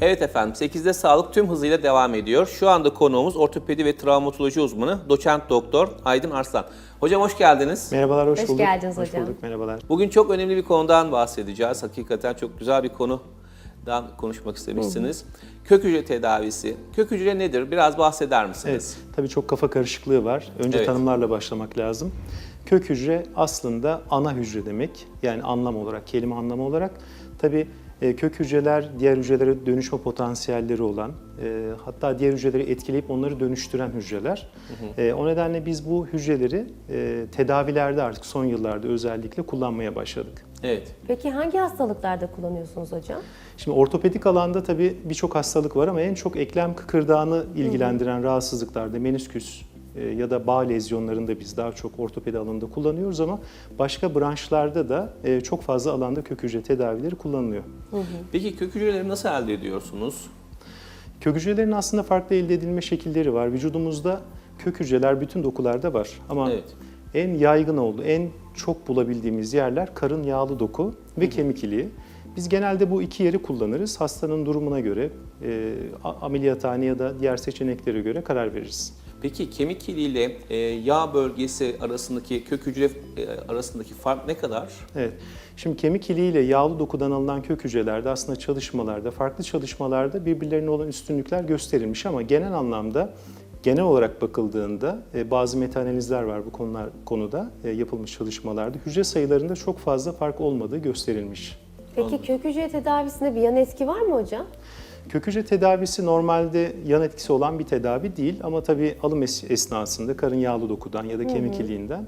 Evet efendim 8'de sağlık tüm hızıyla devam ediyor. Şu anda konuğumuz ortopedi ve travmatoloji uzmanı doçent doktor Aydın Arslan. Hocam hoş geldiniz. Merhabalar, hoş, Hoş bulduk. geldiniz hoş hocam. bulduk, merhabalar. Bugün çok önemli bir konudan bahsedeceğiz. Hakikaten çok güzel bir konudan konuşmak istemişsiniz. Kök hücre tedavisi. Kök hücre nedir? Biraz bahseder misiniz? Evet, tabii çok kafa karışıklığı var. Önce Evet. tanımlarla başlamak lazım. Kök hücre aslında ana hücre demek. Yani anlam olarak, kelime anlamı olarak. Tabii kök hücreler diğer hücrelere dönüşme potansiyelleri olan, e, hatta diğer hücreleri etkileyip onları dönüştüren hücreler. E, o nedenle biz bu hücreleri e, tedavilerde artık son yıllarda özellikle kullanmaya başladık. Evet. Peki hangi hastalıklarda kullanıyorsunuz hocam? Şimdi ortopedik alanda tabii birçok hastalık var ama en çok eklem kıkırdağını ilgilendiren rahatsızlıklarda menisküs e, ya da bağ lezyonlarında biz daha çok ortopedi alanında kullanıyoruz ama başka branşlarda da e, çok fazla alanda kök hücre tedavileri kullanılıyor. Peki kök hücreleri nasıl elde ediyorsunuz? Kök hücrelerin aslında farklı elde edilme şekilleri var. Vücudumuzda kök hücreler bütün dokularda var ama Evet. en yaygın olduğu, en çok bulabildiğimiz yerler karın yağlı doku ve kemik iliği. Biz genelde bu iki yeri kullanırız. Hastanın durumuna göre, e, ameliyathane ya da diğer seçeneklere göre karar veririz. Peki kemik iliğiyle e, yağ bölgesi arasındaki kök hücre e, arasındaki fark ne kadar? Evet. Şimdi kemik iliği ile yağlı dokudan alınan kök hücrelerde aslında çalışmalarda, farklı çalışmalarda birbirlerine olan üstünlükler gösterilmiş ama genel anlamda genel olarak bakıldığında e, bazı metaanalizler var bu konular konuda e, yapılmış çalışmalarda hücre sayılarında çok fazla fark olmadığı gösterilmiş. Peki kök hücre tedavisinde bir yan etki var mı hocam? Kök hücre tedavisi normalde yan etkisi olan bir tedavi değil ama tabii alım es- esnasında karın yağlı dokudan ya da kemik iliğinden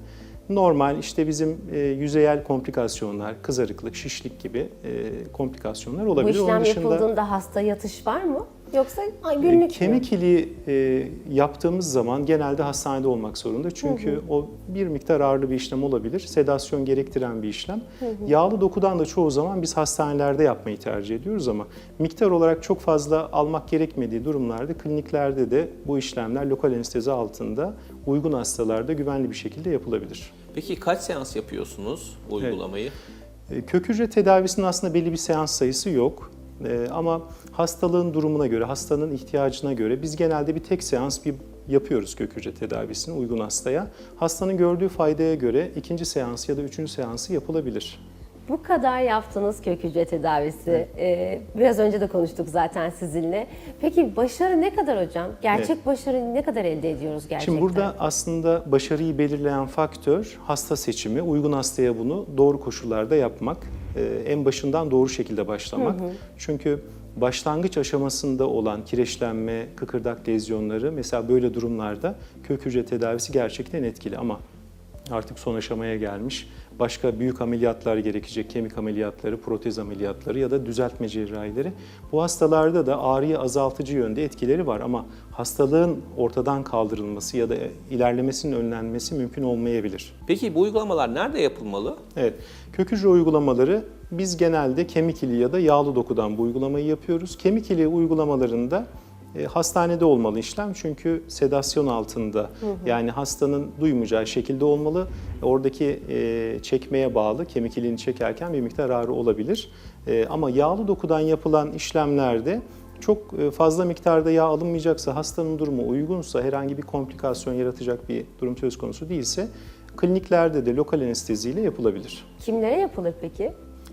normal işte bizim e, yüzeyel komplikasyonlar, kızarıklık, şişlik gibi e, komplikasyonlar Bu olabilir. işlem yapıldığında hasta yatış var mı? Yoksa ay, e, günlük mü? kemik iliği e, yaptığımız zaman genelde hastanede olmak zorunda. Çünkü o bir miktar ağırlı bir işlem olabilir. Sedasyon gerektiren bir işlem. Yağlı dokudan da çoğu zaman biz hastanelerde yapmayı tercih ediyoruz ama miktar olarak çok fazla almak gerekmediği durumlarda kliniklerde de bu işlemler lokal anestezi altında uygun hastalarda güvenli bir şekilde yapılabilir. Peki kaç seans yapıyorsunuz bu uygulamayı? E, Kök hücre tedavisinin aslında belli bir seans sayısı yok. E, ama hastalığın durumuna göre, hastanın ihtiyacına göre biz genelde bir tek seans bir yapıyoruz kök hücre tedavisini uygun hastaya. Hastanın gördüğü faydaya göre ikinci seans ya da üçüncü seansı yapılabilir. Bu kadar yaptığınız kök hücre tedavisi. Ee, biraz önce de konuştuk zaten sizinle. Peki başarı ne kadar hocam? Gerçek başarı ne kadar elde ediyoruz gerçekten? Şimdi burada aslında başarıyı belirleyen faktör hasta seçimi. Uygun hastaya bunu doğru koşullarda yapmak. Ee, En başından doğru şekilde başlamak. Çünkü başlangıç aşamasında olan kireçlenme, kıkırdak lezyonları mesela böyle durumlarda kök hücre tedavisi gerçekten etkili ama artık son aşamaya gelmiş. Başka büyük ameliyatlar gerekecek, kemik ameliyatları, protez ameliyatları ya da düzeltme cerrahileri. Bu hastalarda da ağrıyı azaltıcı yönde etkileri var ama hastalığın ortadan kaldırılması ya da ilerlemesinin önlenmesi mümkün olmayabilir. Peki bu uygulamalar nerede yapılmalı? Evet, kök hücre uygulamaları biz genelde kemik iliği ya da yağlı dokudan bu uygulamayı yapıyoruz. Kemik iliği uygulamalarında e, hastanede olmalı işlem çünkü sedasyon altında yani hastanın duymayacağı şekilde olmalı. Oradaki e, çekmeye bağlı kemik iliğini çekerken bir miktar ağrı olabilir. E, ama yağlı dokudan yapılan işlemlerde çok e, fazla miktarda yağ alınmayacaksa, hastanın durumu uygunsa, herhangi bir komplikasyon yaratacak bir durum söz konusu değilse kliniklerde de lokal anesteziyle yapılabilir. Kimlere yapılır peki?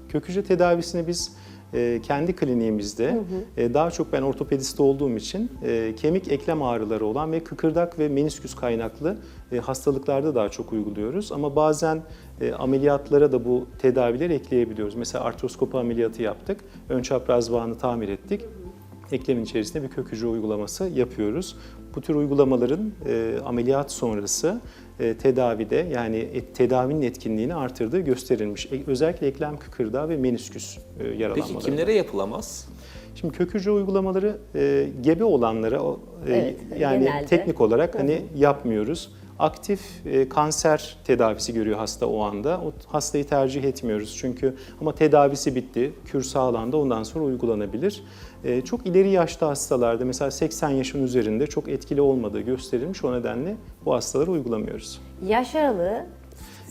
Kök hücre tedavisini biz e, kendi kliniğimizde e, daha çok ben ortopedist olduğum için e, kemik eklem ağrıları olan ve kıkırdak ve menisküs kaynaklı e, hastalıklarda daha çok uyguluyoruz. Ama bazen e, ameliyatlara da bu tedavileri ekleyebiliyoruz. Mesela artroskopi ameliyatı yaptık. Ön çapraz bağını tamir ettik. Eklemin içerisinde bir kök hücre uygulaması yapıyoruz. Bu tür uygulamaların e, ameliyat sonrası tedavide yani et- tedavinin etkinliğini artırdığı gösterilmiş. E, özellikle eklem kıkırdağı ve menisküs e, yaralanmaları. Peki kimlere yapılamaz? Şimdi kök hücre uygulamaları e, gebe olanlara o, e, Evet, yani genelde. teknik olarak hani yapmıyoruz. Aktif e, kanser tedavisi görüyor hasta o anda. O hastayı tercih etmiyoruz çünkü ama tedavisi bitti. Kür sağlandı ondan sonra uygulanabilir. E, çok ileri yaşta hastalarda mesela 80 yaşın üzerinde çok etkili olmadığı gösterilmiş. O nedenle bu hastaları uygulamıyoruz. Yaş aralığı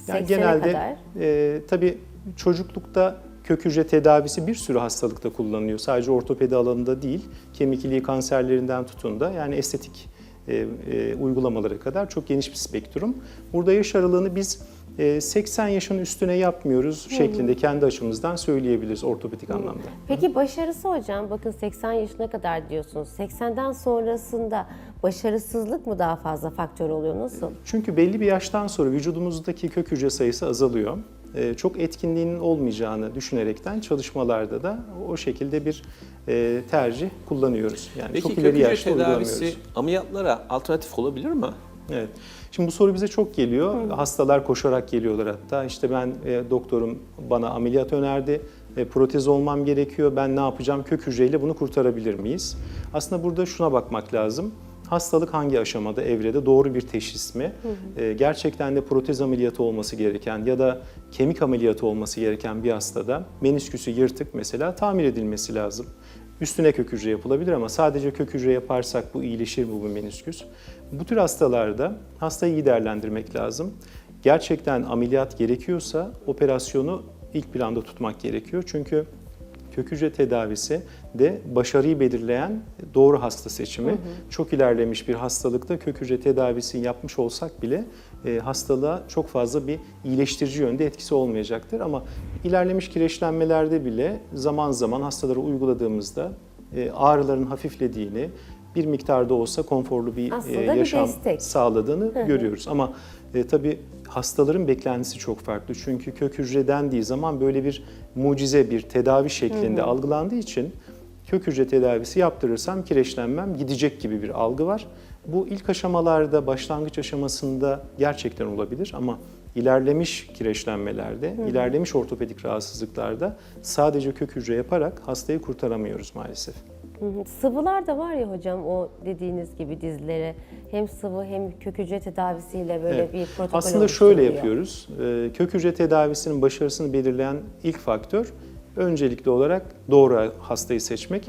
80'e Yani genelde kadar. e, tabii çocuklukta kök hücre tedavisi bir sürü hastalıkta kullanılıyor. Sadece ortopedi alanında değil, kemik iliği kanserlerinden tutun da yani estetik e, e, uygulamalara kadar çok geniş bir spektrum. Burada yaş aralığını biz e, 80 yaşın üstüne yapmıyoruz şeklinde kendi açımızdan söyleyebiliriz ortopedik anlamda. Peki başarısı hocam bakın 80 yaşına kadar diyorsunuz. 80'den sonrasında başarısızlık mı daha fazla faktör oluyor? Nasıl? Çünkü belli bir yaştan sonra vücudumuzdaki kök hücre sayısı azalıyor. Ee, çok etkinliğinin olmayacağını düşünerekten çalışmalarda da o şekilde bir e, tercih kullanıyoruz. Yani Peki çok kök ileri hücre yaşta tedavisi ameliyatlara alternatif olabilir mi? Evet. Şimdi bu soru bize çok geliyor. Hastalar koşarak geliyorlar hatta. İşte ben e, doktorum bana ameliyat önerdi. E, protez olmam gerekiyor. Ben ne yapacağım? Kök hücreyle bunu kurtarabilir miyiz? Aslında burada şuna bakmak lazım. Hastalık hangi aşamada, evrede doğru bir teşhis mi? E, gerçekten de protez ameliyatı olması gereken ya da kemik ameliyatı olması gereken bir hastada menisküsü yırtık mesela tamir edilmesi lazım. Üstüne kök hücre yapılabilir ama sadece kök hücre yaparsak bu iyileşir mi bu menisküs? Bu tür hastalarda hastayı iyi değerlendirmek lazım. Gerçekten ameliyat gerekiyorsa operasyonu ilk planda tutmak gerekiyor. Çünkü kök hücre tedavisi de başarıyı belirleyen doğru hasta seçimi. Çok ilerlemiş bir hastalıkta kök hücre tedavisi yapmış olsak bile e, hastalığa çok fazla bir iyileştirici yönde etkisi olmayacaktır. Ama ilerlemiş kireçlenmelerde bile zaman zaman hastalara uyguladığımızda e, ağrıların hafiflediğini, bir miktarda olsa konforlu bir e, Aslında bir yaşam destek. sağladığını görüyoruz. Ama e, tabii hastaların beklentisi çok farklı. Çünkü kök hücre dendiği zaman böyle bir mucize bir tedavi şeklinde algılandığı için kök hücre tedavisi yaptırırsam kireçlenmem gidecek gibi bir algı var. Bu ilk aşamalarda, başlangıç aşamasında gerçekten olabilir ama ilerlemiş kireçlenmelerde, ilerlemiş ortopedik rahatsızlıklarda sadece kök hücre yaparak hastayı kurtaramıyoruz maalesef. Hı hı. Sıvılar da var ya hocam o dediğiniz gibi dizlere hem sıvı hem kök hücre tedavisiyle böyle Evet. bir protokol Aslında şöyle yapıyoruz. Ee, Kök hücre tedavisinin başarısını belirleyen ilk faktör öncelikli olarak doğru hastayı seçmek.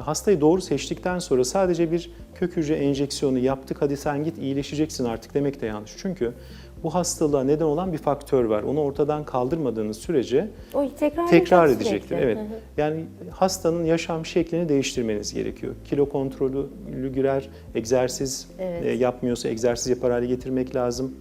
Hastayı doğru seçtikten sonra sadece bir kök hücre enjeksiyonu yaptık hadi sen git iyileşeceksin artık demek de yanlış. Çünkü bu hastalığa neden olan bir faktör var. Onu ortadan kaldırmadığınız sürece O tekrar, tekrar edecek edecektir. sürekli. Evet. Hı hı. Yani hastanın yaşam şeklini değiştirmeniz gerekiyor. Kilo kontrolü girer, egzersiz Evet. e, yapmıyorsa egzersiz yapar hale getirmek lazım.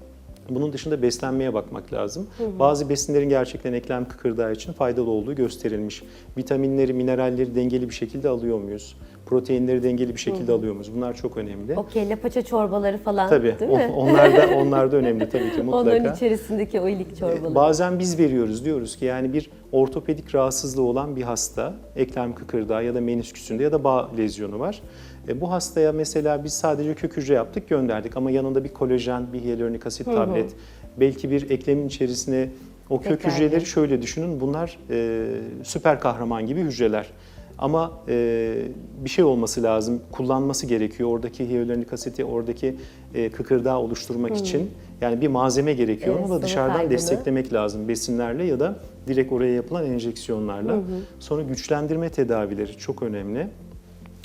Bunun dışında beslenmeye bakmak lazım. Bazı besinlerin gerçekten eklem kıkırdağı için faydalı olduğu gösterilmiş. Vitaminleri, mineralleri dengeli bir şekilde alıyor muyuz? Proteinleri dengeli bir şekilde alıyor muyuz? Bunlar çok önemli. O kelle paça çorbaları falan Tabii. değil mi? onlar da onlar da önemli tabii ki mutlaka. Onların içerisindeki o ilik çorbaları. Bazen biz veriyoruz diyoruz ki yani bir ortopedik rahatsızlığı olan bir hasta eklem kıkırdağı ya da menisküsünde ya da bağ lezyonu var. E, bu hastaya mesela biz sadece kök hücre yaptık gönderdik ama yanında bir kolajen, bir hyaluronik asit tablet, belki bir eklemin içerisine o kök Tekerle. hücreleri şöyle düşünün bunlar e, süper kahraman gibi hücreler. Ama e, bir şey olması lazım, kullanması gerekiyor. Oradaki hyaluronik asiti, oradaki e, kıkırdağı oluşturmak için. Yani bir malzeme gerekiyor. Evet, Onu da dışarıdan kaybını. desteklemek lazım besinlerle ya da direkt oraya yapılan enjeksiyonlarla. Sonra güçlendirme tedavileri çok önemli.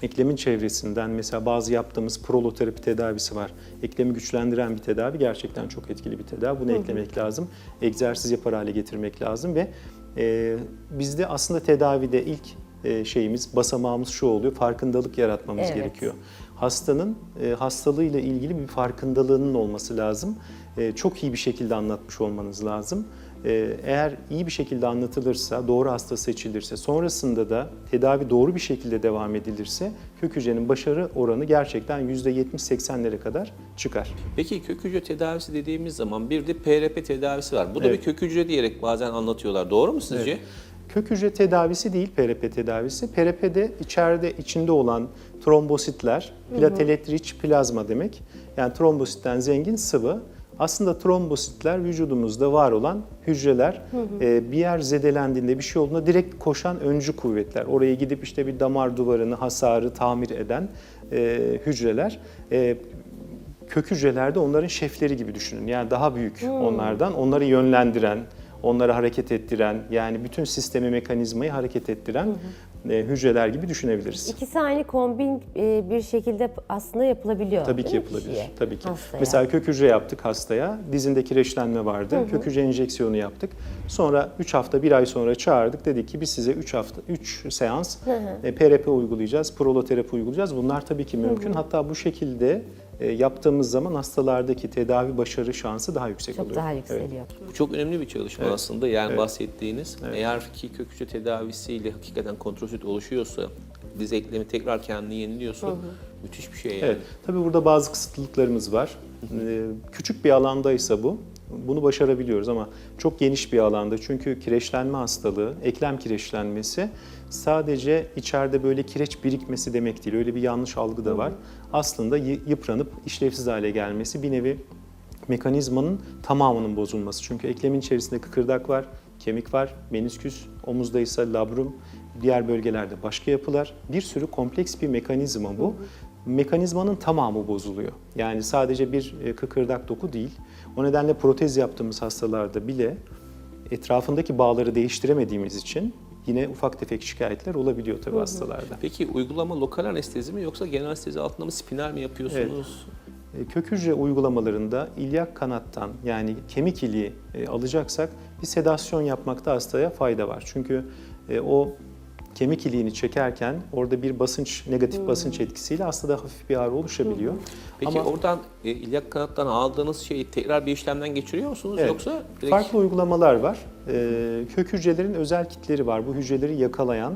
Eklemin çevresinden mesela bazı yaptığımız proloterapi tedavisi var. Eklemi güçlendiren bir tedavi gerçekten çok etkili bir tedavi. Bunu eklemek lazım. Egzersiz yapar hale getirmek lazım ve e, bizde aslında tedavide ilk e, şeyimiz, basamağımız şu oluyor. Farkındalık yaratmamız Evet. gerekiyor. Hastanın e, hastalığıyla ilgili bir farkındalığının olması lazım. E, çok iyi bir şekilde anlatmış olmanız lazım. E, eğer iyi bir şekilde anlatılırsa, doğru hasta seçilirse, sonrasında da tedavi doğru bir şekilde devam edilirse kök hücrenin başarı oranı gerçekten %70-80'lere kadar çıkar. Peki kök hücre tedavisi dediğimiz zaman bir de PRP tedavisi var. Bu da Evet. bir kök hücre diyerek bazen anlatıyorlar. Doğru mu sizce? Kök hücre tedavisi değil PRP tedavisi. PRP'de içeride içinde olan trombositler, platelet rich plazma demek. Yani trombositten zengin sıvı. Aslında trombositler vücudumuzda var olan hücreler Ee, bir yer zedelendiğinde bir şey olduğunda direkt koşan öncü kuvvetler. Oraya gidip işte bir damar duvarını, hasarı tamir eden e, hücreler. E, kök hücrelerde onların şefleri gibi düşünün. Yani daha büyük onlardan. Onları yönlendiren, onları hareket ettiren, yani bütün sistemi, mekanizmayı hareket ettiren e, hücreler gibi düşünebiliriz. İkisi aynı kombin e, bir şekilde aslında yapılabiliyor. Tabii ki yapılabilir. kişiye, Tabii ki. hastaya? Mesela kök hücre yaptık hastaya. Dizinde kireçlenme vardı. Kök hücre enjeksiyonu yaptık. Sonra 3 hafta, 1 ay sonra çağırdık. Dedik ki biz size 3 hafta 3 seans e, PRP uygulayacağız, proloterapi uygulayacağız. Bunlar tabii ki mümkün. Hatta bu şekilde e, yaptığımız zaman hastalardaki tedavi başarı şansı daha yüksek Çok oluyor. daha Evet. yükseliyor. Bu çok önemli bir çalışma aslında. Yani bahsettiğiniz. Eğer ki kök hücre tedavisiyle hakikaten kontrolsüt oluşuyorsa, diz eklemi tekrar kendini yeniliyorsa müthiş bir şey yani. Evet. Tabii burada bazı kısıtlılıklarımız var. Ee, Küçük bir alandaysa bu, bunu başarabiliyoruz ama çok geniş bir alanda çünkü kireçlenme hastalığı, eklem kireçlenmesi sadece içeride böyle kireç birikmesi demek değil. Öyle bir yanlış algı da var. Aslında yı- yıpranıp işlevsiz hale gelmesi bir nevi mekanizmanın tamamının bozulması. Çünkü eklemin içerisinde kıkırdak var, kemik var, menisküs, omuzda ise labrum, diğer bölgelerde başka yapılar. Bir sürü kompleks bir mekanizma bu. Mekanizmanın tamamı bozuluyor. Yani sadece bir e, kıkırdak doku değil. O nedenle protez yaptığımız hastalarda bile etrafındaki bağları değiştiremediğimiz için yine ufak tefek şikayetler olabiliyor tabii hastalarda. Peki uygulama lokal anestezi mi yoksa genel anestezi altında mı spinal mi yapıyorsunuz? E, Kök hücre uygulamalarında ilyak kanattan yani kemik iliği e, alacaksak bir sedasyon yapmakta hastaya fayda var. Çünkü o kemik iliğini çekerken orada bir basınç, negatif basınç etkisiyle hastada hafif bir ağrı oluşabiliyor. Peki Ama oradan e, ilyak kanattan aldığınız şeyi tekrar bir işlemden geçiriyor musunuz Evet. yoksa direkt farklı uygulamalar var. E, Kök hücrelerin özel kitleri var. Bu hücreleri yakalayan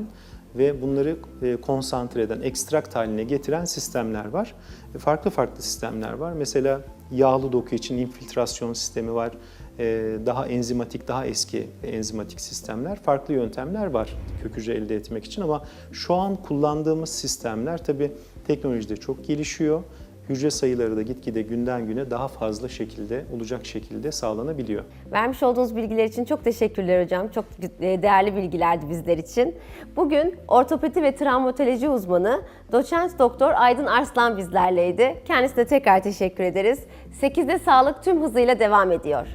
ve bunları e, konsantre eden, ekstrakt haline getiren sistemler var. E, Farklı farklı sistemler var. Mesela yağlı doku için infiltrasyon sistemi var. E, Daha enzimatik, daha eski enzimatik sistemler. Farklı yöntemler var kök hücre elde etmek için ama şu an kullandığımız sistemler tabii teknolojide çok gelişiyor. Hücre sayıları da gitgide günden güne daha fazla şekilde olacak şekilde sağlanabiliyor. Vermiş olduğunuz bilgiler için çok teşekkürler hocam. Çok e, değerli bilgilerdi bizler için. Bugün ortopedi ve travmatoloji uzmanı doçent doktor Aydın Arslan bizlerleydi. Kendisine tekrar teşekkür ederiz. 8'de sağlık tüm hızıyla devam ediyor.